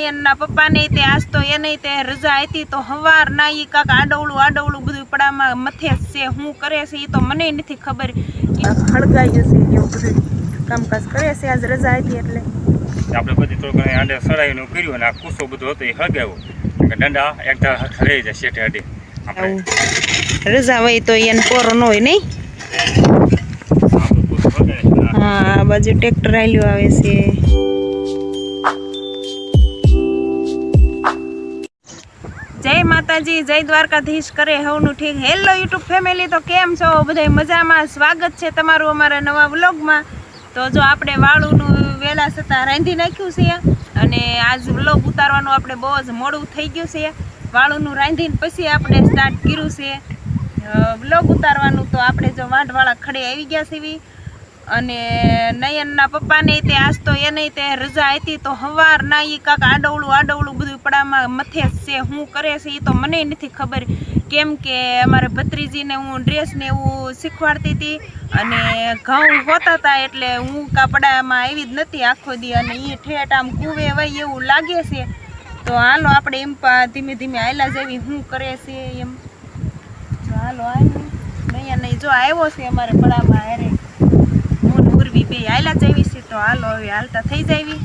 નયનના પપ્પાને તે આજ તો એને તે રજા હતી તો હવાર ના ઈ કાક આડવળું આડવળું બધું પડામાં મથે છે હું કરે છે એ તો મને નથી ખબર. હળગાઈ જશે એવું બધું કામકાજ કરે છે આજ રજા હતી એટલે. આપણે બધી થોડું ઘણી આંડે સડાવીને કર્યું અને આ કુસો બધું હતો એ હળગાવ્યો દંડા એકદા રહી જાય શેઠે અડી આપણે રજા હોય તો એને પોરો ન હોય નહીં. હા આ બાજુ ટ્રેક્ટર આવેલું આવે છે. માતાજી, જય દ્વારકાધીશ કરે હવનું ઠીક. હેલો યુટ્યુબ ફેમિલી તો કેમ છો? બધાય મજામાં? સ્વાગત છે તમારું અમારા નવા વ્લોગમાં. તો જો આપણે વાળુનું વહેલા છતાં રાંધી નાખ્યું છે અને આજ વ્લોગ ઉતારવાનું આપણે બહુ જ મોડું થઈ ગયું છે. વાળુનું રાંધીને પછી આપણે સ્ટાર્ટ કર્યું છે. વ્લોગ ઉતારવાનું તો આપણે જો વાંઢવાળા ખડે આવી ગયા છે અને નયનના પપ્પાને તે આજ તો એને તે રજા હતી તો હવાર ના એ કાંક આડવળું આડવળું બધું પડામાં મથે છે. હું કરે છે એ તો મને નથી ખબર કેમ કે અમારે ભત્રીજીને હું ડ્રેસ ને એવું શીખવાડતી હતી અને ઘઉં હોતા હતા એટલે હું કાપડામાં આવી જ નથી આખો દી અને એ ઠેઠ આમ કૂવે વય એવું લાગે છે. તો હાલો આપણે એમ ધીમે ધીમે આયલા જેવી હું કરે છે એમ. હાલો આવ્યું નહીં જો આવ્યો છે અમારે પડામાં હારે. ઉર્વી બે હાયલા જાવી છે, તો હાલો હવે હાલતા થઈ જાવી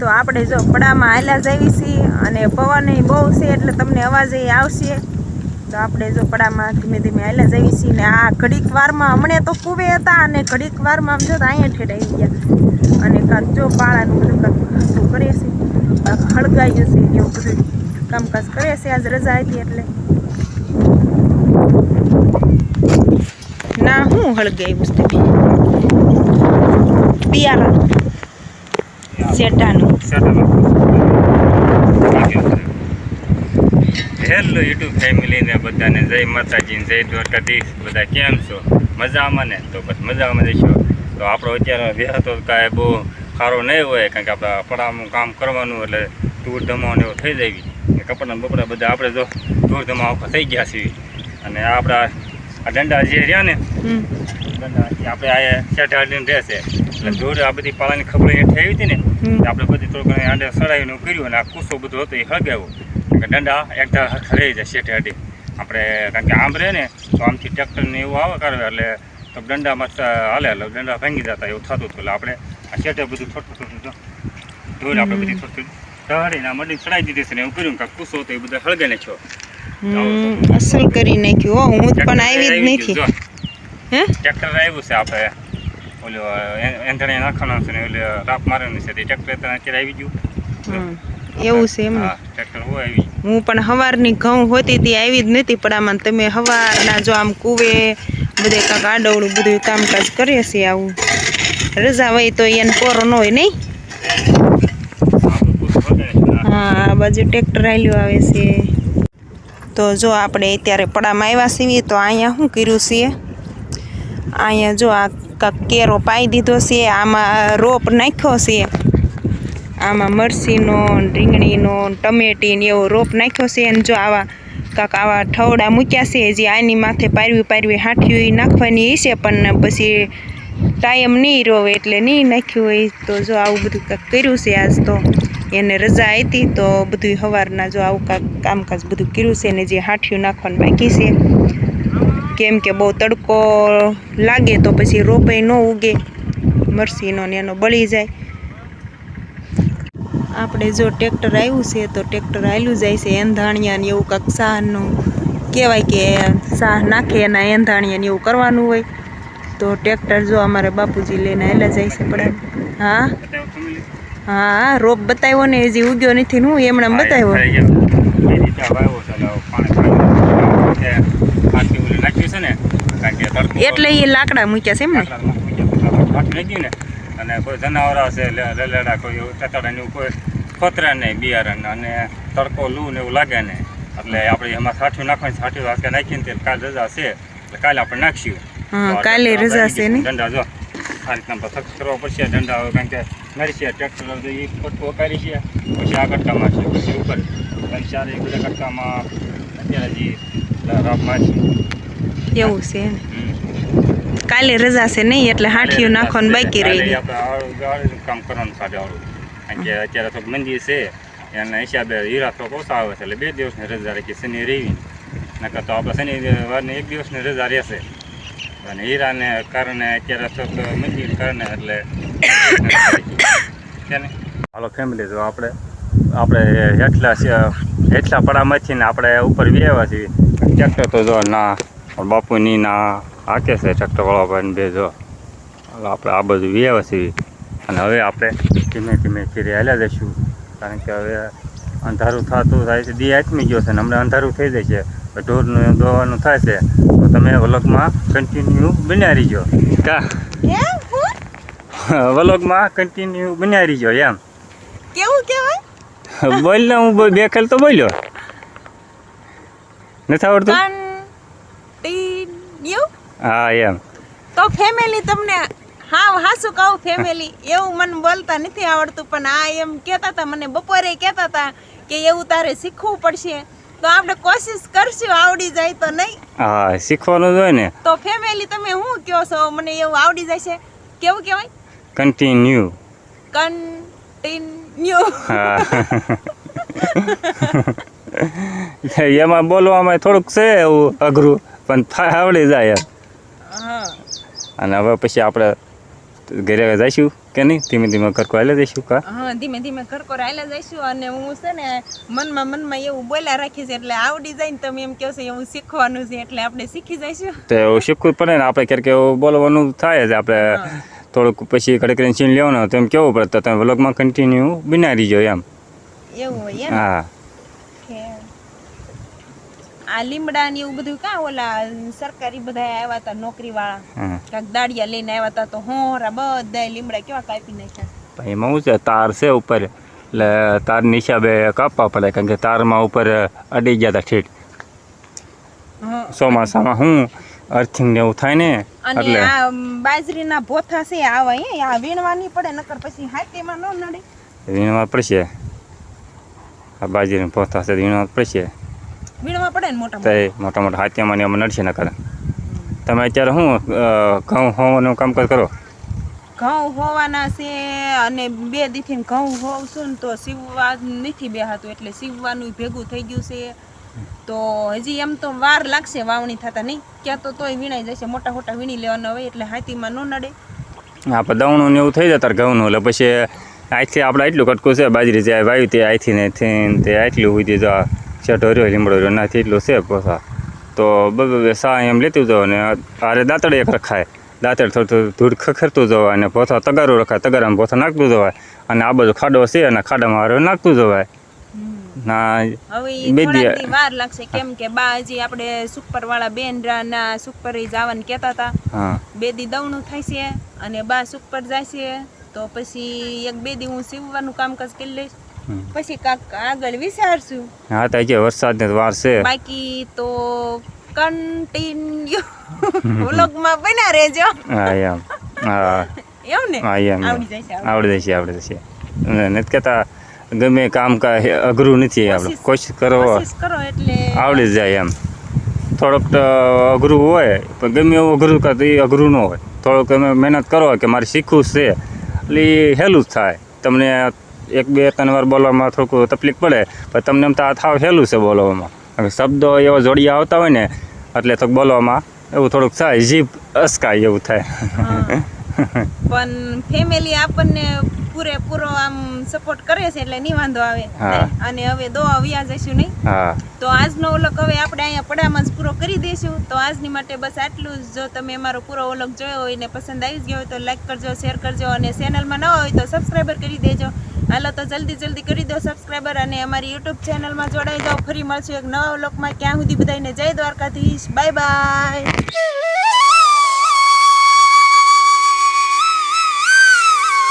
તો આપણે જો પડામાં હાયલા જાવી છીએ અને પવન બહુ છે એટલે તમને અવાજ એ આવશે. તો આપણે જો પડામાં ધીમે ધીમે હાયલા જવી છીએ ને આ ઘડીક વારમાં હમણે તો ખૂબે હતા અને ઘડીક વારમાં આમ જો અહીંયા ઠેડ આવી ગયા. અને કાંક જો પાળાનું બધું કાંક કરે છે હળગાઈ છે એવું બધું કામકાજ કરે છે, આજ રજા હતી એટલે. ના, હું હળગાવ્યું છે બિયારણ શેટાનું હેલો યુટ્યુબ ફેમિલીને બધાને જય માતાજી, જય દ્વારકાધીશ. બધા કેમ છો? મજામાં ને? તો બસ મજામાં જઈશું તો આપણો અત્યારે વ્યાહ તો કાંઈ બહુ સારો નહીં હોય, કારણ કે આપણા પડામાં કામ કરવાનું એટલે ધૂળ ધમાને એવું થઈ જાય. કપડાં બપડા બધા આપણે જો ધૂળ ધમાવા થઈ ગયા છીએ. અને આપણા આ દંડા જે રહ્યા ને દંડા આપણે આ શેઠ હાડીને રહેશે. એટલે ધૂળ આ બધી પાલાની ખબર અહીંયા થઈ હતી ને આપણે બધી થોડું ઘણી આંડે સડાવીને કર્યું અને આ કૂસો બધું હતો એ હળગાવ્યો કે દંડા એકદા રહી જાય શેઠે અડી આપણે કારણ કે આમ રહે ને તો આમથી ટ્રેક્ટરને એવું આવે કરે એટલે તો દંડામાં હાલે એટલે દંડા ભાંગી જતા એવું થતું હતું. એટલે આપણે આ શેઠે બધું થોડું થોડું ધોઈને આપણે બધી થોડું ઢાળીને આ મંડી ચડાવી દીધી છે ને એવું કર્યું કે કૂસો હતો એ બધા હળગે ને હમ અસલ કરી નાખ્યું હો. હું પણ આવી જ નથી. હે? ટ્રેક્ટર આવ્યું છે આપણે. ઓલું એંધણે નાખવાનું છે ને ઓલું રાપ મારવાનું છે. તે ટ્રેક્ટર અત્યારે આવી ગયું. એવું છે એમ? હા પણ હવારની ઘઉં હોતી હતી આવી જ નથી પડામાં તમે હવારના જો આમ કુવે બધે કાંક આડવડું બધું કામકાજ કરે છે આવું. રજા હોય તો એને કોરો ન હોય નહીં. હા આ બાજુ ટ્રેક્ટર આવેલું આવે છે. તો જો આપણે અત્યારે પડામાં આવ્યા છીએ તો અહીંયા શું કર્યું છે? અહીંયા જો આ કેરો પાઈ દીધો છે, આમાં રોપ નાખ્યો છે. આમાં મરસીનો રીંગણીનો ને ટમેટી ને એવો રોપ નાખ્યો છે અને જો આવા કાંક આવા ઠવડા મૂક્યા છે જે આની માથે પારવી પારવી હાંઠ્યું નાખવાની હશે પણ પછી ટાઈમ નહીં રહો એટલે નહીં નાખ્યું હોય તો જો આવું બધું કાંક કર્યું છે આજ તો. એને રજા હતી તો બધું સવારના જો આવું કામકાજ બધું કર્યું છે ને જે હાંઠિયું નાખવાનું બાકી છે. કેમ કે બહુ તડકો લાગે તો પછી રોપાઈ ન ઉગે. મરસીનો ને એનો બળી જાય. આપણે જો ટ્રેક્ટર આવ્યું છે તો ટ્રેક્ટર આવેલું જાય છે એંધાણિયા ને એવું કાંક સાહનું. કહેવાય કે સાહ નાખે એના એંધાણિયા ને એવું કરવાનું હોય. તો ટ્રેક્ટર જો અમારે બાપુજી લઈને આવેલા જાય છે પડે હા. હા રોપ બતાવ્યો ને હજી ઉગ્યો નથી હું એમણે બતાવ્યો. એટલે એ લાકડા મૂક્યા છે એમ ને? અને કોઈ જનાવર છે લલેડા કોઈ ચતડા ને કોઈ ખોતરા નહીં બિયારણ અને તડકો લૂ ને એવું લાગે ને. એટલે આપણે એમાં સાઠું નાખવાની સાઠું નાખીને તે કાલ રજા છે. એટલે કાલે આપણે નાખશું. કાલે રજા છે ને? આ રીતના પથક કરવા પડશે દંડા હવે કારણ કે નડી છે ટ્રેક્ટર તો એ પટકો કરી છે. પછી આ કટકામાં છે પછી ઉપર. અને ચારે એક બધા કટકામાં અત્યારે જે રાપ મારશે એવું છે ને કાલે રજા છે નહીં એટલે હાંઠિયું નાખવાનું બાકી રહી કાલે ગયું આપણે આળું ગાળું કામ કરવાનું સાથે આવડું કારણ કે અત્યારે તો મંદિર છે એના હિસાબે હીરા થોડોક ઓછા આવે છે એટલે બે દિવસની રજા રાખી શનિ રવિ નકર તો આપણે શનિ વારની એક દિવસની રજા રહેશે. અને હીરાને કારણે અત્યારે થોડુંક મંદિર કારણે એટલે હાલો ફેમિલી જો આપણે આપણે હેઠલા હેઠલા પડામાંથી ને આપણે ઉપર વ્યવા છીએ. ટ્રેક્ટર તો જો ના બાપુની ના હાકે છે ટ્રેક્ટરવાળા ભાઈને બે જો. હાલો, આપણે આ બધું વ્યવા છીએ. અને હવે આપણે ધીમે ધીમે ફીરે હાલ્યા જઈશું. કારણ કે હવે અંધારું થતું થાય છે દી આથમી ગયો છે ને હમણાં અંધારું થઈ જાય છે. ઢોરનું દોવાનું છે. તો તમે વલગમાં કન્ટિન્યુ બન્યા રહીજો. કા? એમ કન્ટિન્યુ બન્યા રહીજો એમ. કેવું કહેવાય? બોલ ને હું બ- બે ખેલ તો બોલ્યો. નથી આવડતું? હા એમ. તો ફેમિલી તમને હા હાસુ કહું ફેમિલી એવું મને બોલતા નથી આવડતું પણ આ એમ કહેતા હતા મને બપોરે કહેતા હતા કે એવું તારે શીખવું પડશે. તો આપણે કોશિશ કરશું આવડી જાય તો નહીં. હા શીખવાનું જ હોય ને. તો ફેમિલી તમે શું કહો છો? મને એવું આવડી જાય છે. કેવું કહેવાય? કન્ટિન્યુ કન્ટિન્યુ એમાં બોલવામાં થોડુંક છે એવું અઘરું પણ થાય આવડી જાય અને હવે પછી આપણે ઘરે જઈશું. કે નહીં? ધીમે ધીમે કરકો આવેલા જઈશું કા? હા ધીમે ધીમે કરકો આવેલા જઈશું અને હું છે ને મનમાં મનમાં એવું બોલ્યા રાખીશ એટલે આવડી જાય ને તમે એમ કહો છો એવું શીખવાનું છે એટલે આપણે શીખી જઈશું. તો એવું શીખવું પડે ને આપણે ક્યારેક એવું બોલવાનું થાય જ આપણે થોડુંક પછી કડક કરીને સીન લેવાનું તો એમ કેવું પડે તો તમે વ્લોગમાં કન્ટિન્યુ બનાવી દીજો એમ. એવું હોય હા. આ લીમડા ને એવું બધું કાં ઓલા સરકારી બધા આવ્યા હતા નોકરી વાળા કાંક દાડિયા લઈને આવ્યા હતા તો હોરા બધા લીમડા કેવા કાપી નાખ્યા? એમાં શું છે તાર છે ઉપર. એટલે તાર હિસાબે કાપવા પડે કારણ કે તારમાં ઉપર અડી ગયા હતા ઠેઠ. ચોમાસામાં હું અર્થિંગ ને એવું થાય ને એટલે આ બાજરીના ભોથા છે આવા હે? આ વીણવાની પડે નકર પછી હાથીમાં ન નડે? વીણવા પડશે. આ બાજીને ભોથા છે વીણવા પડશે. વીણવા પડે ને મોટા તો મોટા મોટા હાથિયામાં ને એમાં નડશે ના કરે તમે અત્યારે શું ઘઉં હોવાનું કામકાજ કરો? ઘઉં હોવાના છે અને બે દીથી ઘઉં હોવશું ને તો સીવવા નથી બેહાતું એટલે સીવવાનું ભેગું થઈ ગયું છે. તો હજી એમ તો વાર લાગશે વાવણી થતા નહીં. ક્યાં તો તોય વીણાઈ જશે મોટા મોટા વીણી લેવાના હોય એટલે હાથીમાં ન નડે. આપણે દવણું ને એવું થઈ જતા ઘઉંનું એટલે પછી આજથી આપણે એટલું કટકું છે બાજરી જે વાવ્યું તે આથી ને થઈને તે આટલું સુધી જો શેઠો રહ્યો લીમડો રહ્યો નાથી એટલું છે પોસા તો બે સા એમ લેતું જવું ને આરે દાંતડે એક રખાય. દાંતડ થોડું થોડું ધૂળ ખખરતું જવાય અને પોથા તગારું રખાય. તગારામાં પોથા નાખતું જવાય. અને આ બધું ખાડો છે અને ખાડામાં હારે નાખતું જવાય. ના હવે ઈ બે દી- થોડાક દી વાર લાગશે કેમ કે બા હજી આપણે સુપર વાળા બેન ના સુપર જવાનું કહેતા હતા બેદી દવણું થાય છે અને બા સુપર જાય છે. તો પછી એક બે દી હું સીવવાનું કામકાજ કરી લઈશ. પછી કાક આગળ વિચારશું. હા તો હજી વરસાદની વાર છે. બાકી તો કન્ટિન્યુ વ્લોગમાં બન્યા રહેજો. હા એમ. હા. એમ ને? હા એમ આવડી જશે આવડી. જશે આવડી જશે. નથી કહેતા ગમે કામ કા અઘરું નથી આપણે. કોશિશ- કરો. કોશિશ કરો એટલે આવડી જ જાય એમ. થોડોક અઘરું હોય પણ ગમે એવું અઘરું કાં એ અઘરું ન હોય. થોડોક તમે મહેનત કરો કે મારે શીખવું છે. એટલે એ હેલું જ થાય. તમને એક બે ત્રણ વાર બોલવામાં થોડુંક તકલીફ પડે, પણ તમને એમ તો આ થાવ સહેલું છે બોલવામાં શબ્દો એવા જોડિયા આવતા હોય ને, એટલે થોડુંક બોલવામાં એવું થોડુંક થાય, જીભ અસકાય એવું થાય. પણ ફેમિલી આપણને પૂરેપૂરો આમ સપોર્ટ કરે છે એટલે નહીં વાંધો આવે. અને હવે દો આવ્યા જઈશું નહીં. તો આજનો ઓલક હવે આપણે અહીંયા પડામાં જ પૂરો કરી દઈશું. તો આજની માટે બસ આટલું જ. જો તમે અમારો પૂરો ઓલક જોયો હોય ને પસંદ આવી ગયો હોય તો લાઈક કરજો શેર કરજો અને ચેનલમાં ન હોય તો સબસ્ક્રાઈબર કરી દેજો. હાલો તો જલ્દી જલ્દી કરી દો સબસ્ક્રાઈબર અને અમારી યુટ્યુબ ચેનલમાં જોડાઈ જાઓ. ફરી મળશું એક નવા વ્લોગમાં ક્યાં સુધી બધાને જય દ્વારકાધીશ. Bye bye